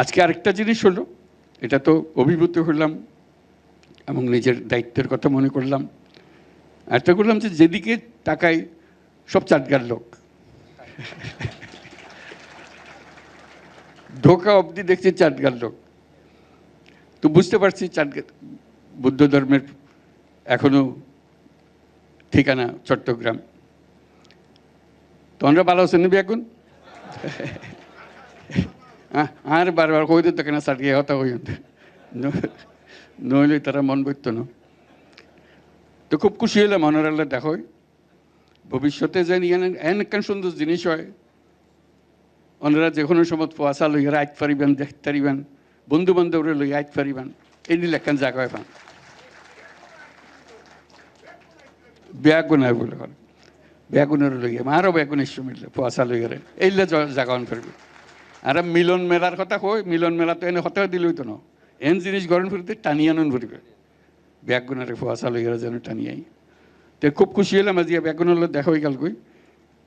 আজকে আরেকটা জিনিস হলো, এটা তো অভিভূত হলাম এবং নিজের দায়িত্বের কথা মনে করলাম। একটা করলাম যে যেদিকে তাকাই সব চাটগার লোক। ধোকা অবধি দেখছি চাটগার লোক। তো বুঝতে পারছি চাটগার, বুদ্ধ ধর্মের এখনও ঠিকানা চট্টগ্রাম। তোমরা ভালো আছেন এখন? আর বারবার কই দিত কেন সাটিয়ে হতা হই নইলে তারা মন বইত না। তো খুব খুশি হলাম অনারাল্লাহ দেখো ভবিষ্যতে জানি এন একখান সুন্দর জিনিস হয়। ওনারা যে কোনো সময় পোয়াশা লইয়া আইত পারিবেন দেখতে পারিবেন বন্ধু বান্ধবরে লইয়া আইত পারিবেন এই নিলে একখান জায়গা হয় পান? বেগুনায় বলে হল বেগুনের লইয়া আরও বেগুনের সময় পোয়াশা লইয়ারে এইলে জায়গা অন ফিরবে আর মিলন মেলার কথা কই? মিলন মেলা তো এনে হতে দিলই তো ন। এন জিনিস গরম ফিরতে টানি আনন ফুরিবে ব্যাগগুনারে পোয়াশা লইয়া যেন টানি আই। তো খুব খুশি হলাম আজি বেগুনের দেখা হয়ে গেল কই?